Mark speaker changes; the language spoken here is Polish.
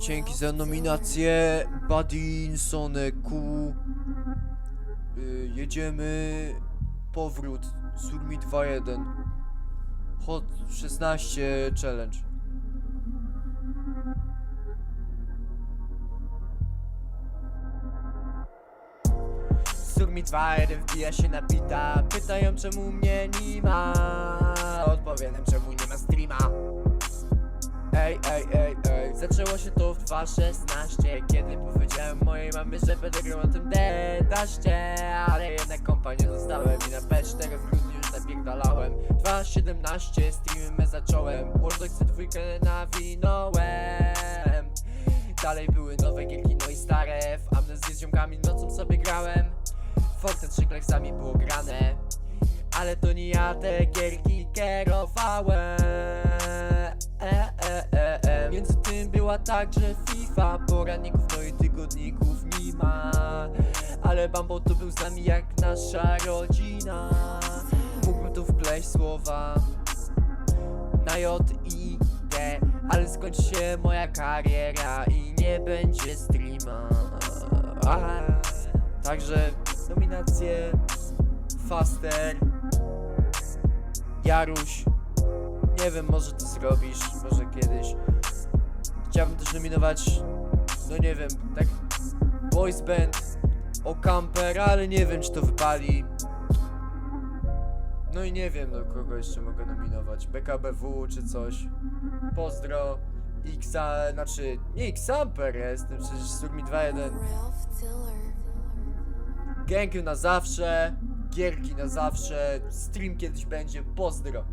Speaker 1: Dzięki za nominację Badinsone Q. Y, jedziemy. Powrót. Surmi 2-1. Hot 16 challenge. Surmi 2-1 wbija się na bita Pytają czemu mnie nie ma Odpowiadam czemu nie ma streama Ej, ej, ej, ej. Zaczęło się to w 2.16 Kiedy powiedziałem mojej mamie, że będę grał na tym dedaście Ale jednak kompa nie dostałem I na P4 w grudniu już napierdalałem 2.17 streamy zacząłem Wardox dwójkę nawinąłem. Dalej były nowe gierki, no i stare W amnezję z ziomkami nocą sobie grałem. Fortnite trzy kleksami było grane Ale to nie ja te gierki kierowałem była także FIFA. Poranników, no i tygodników nie ma Ale Bumble to był z nami jak nasza rodzina. Mógłbym tu wpleść słowa na J i D Ale skończy się moja kariera i nie będzie streama. A, Także nominacje Faster Jaruś. Nie wiem, może to zrobisz, może kiedyś Chciałbym też nominować No nie wiem, tak Boys Band O Camper, ale nie wiem czy to wypali no i nie wiem, no kogo jeszcze mogę nominować. BKBW czy coś. Pozdro. Xa, znaczy nie Xamper jestem, przecież Surmi 2.1.
Speaker 2: Ralph Tiller.
Speaker 1: Gęky na zawsze, gierki na zawsze, stream kiedyś będzie, pozdro.